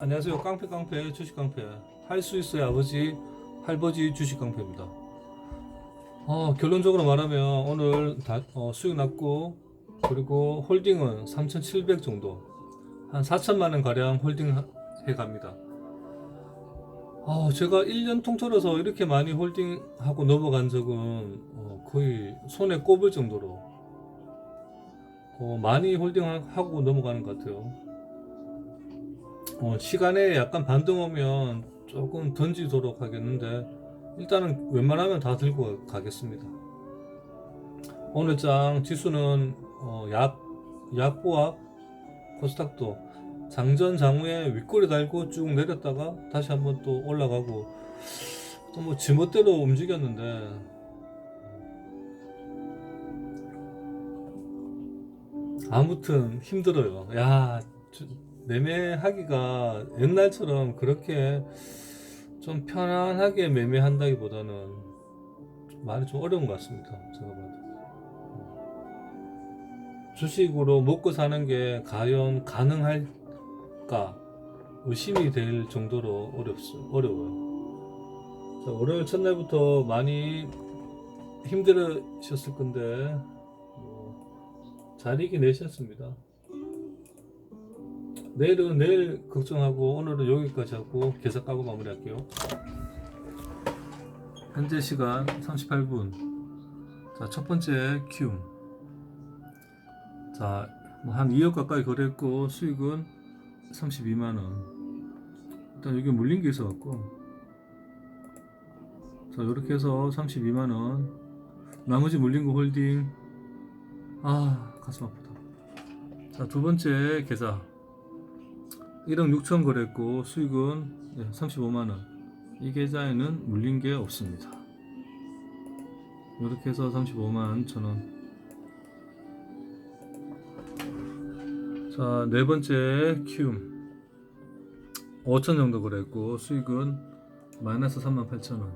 안녕하세요. 깡패 깡패 주식 깡패 할 수 있어요 아버지 할버지 주식 깡패입니다. 어, 결론적으로 말하면 오늘 다, 어, 수익 났고 그리고 홀딩은 3,700 정도 한 4천만 원 가량 홀딩 하- 해 갑니다. 어, 제가 1년 통틀어서 이렇게 많이 홀딩하고 넘어간 적은 어, 거의 손에 꼽을 정도로 어, 많이 홀딩하고 넘어가는 것 같아요. 어, 시간에 약간 반등 오면 조금 던지도록 하겠는데 일단은 웬만하면 다 들고 가겠습니다. 오늘 장 지수는 어, 약 약보합 코스닥도 장전 장후에 윗꼬리 달고 쭉 내렸다가 다시 한번 또 올라가고 또 뭐 지멋대로 움직였는데 아무튼 힘들어요. 야 저- 매매하기가 옛날처럼 그렇게 좀 편안하게 매매한다기보다는 좀 많이 좀 어려운 것 같습니다. 제가 봐도. 주식으로 먹고 사는 게 과연 가능할까 의심이 될 정도로 어렵, 어려워요. 자, 월요일 첫날부터 많이 힘들으셨을 건데 뭐, 잘 이겨내셨습니다. 내일은 내일 걱정하고 오늘은 여기까지 하고 계산 까고 마무리할게요. 현재 시간 38분. 자, 첫 번째 큐. 자, 뭐 한 2억 가까이 거래했고 수익은 32만 원. 일단 여기 물린 게 있어 갖고. 자, 이렇게 해서 32만 원. 나머지 물린 거 홀딩. 아, 가슴 아프다. 자, 두 번째 계좌. 1억 6천 거래했고 수익은 35만 원. 이 계좌에는 물린 게 없습니다. 이렇게 해서 35만 천 원. 자, 네 번째 키움. 5천 정도 거래했고 수익은 마이너스 3만 8천 원.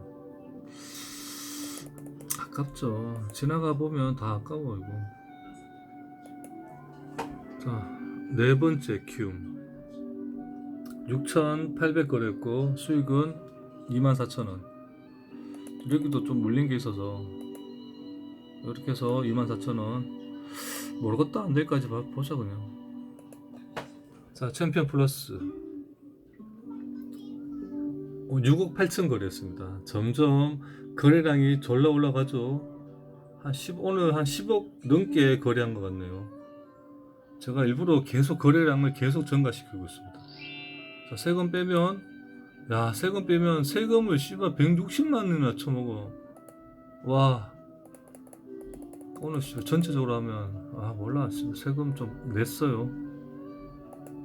아깝죠. 지나가 보면 다 아까워 이거. 자, 네 번째 키움. 6,800 거래했고 수익은 24,000원. 여기도 좀 물린 게 있어서 이렇게 해서 24,000원. 모르겠다 안 될까지 봐- 보자 그냥. 자, 챔피언 플러스. 어, 6억 8천 거래했습니다. 점점 거래량이 졸라 올라가죠. 한 10, 오늘 한 10억 넘게 거래한 것 같네요. 제가 일부러 계속 거래량을 계속 증가시키고 있습니다. 자, 세금 빼면, 야, 세금 빼면 세금을 씨발 160만 원이나 쳐먹어. 와. 오늘 씨발 전체적으로 하면, 아, 몰라. 씨발 세금 좀 냈어요.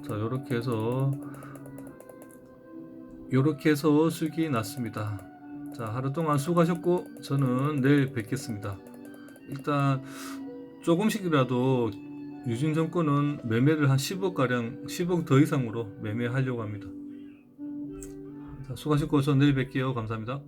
자, 요렇게 해서, 요렇게 해서 수익이 났습니다. 자, 하루 동안 수고하셨고, 저는 내일 뵙겠습니다. 일단, 조금씩이라도 유진 정권은 매매를 한 10억 가량 10억 더 이상으로 매매하려고 합니다. 자, 수고하셨고 저 내일 뵐게요. 감사합니다.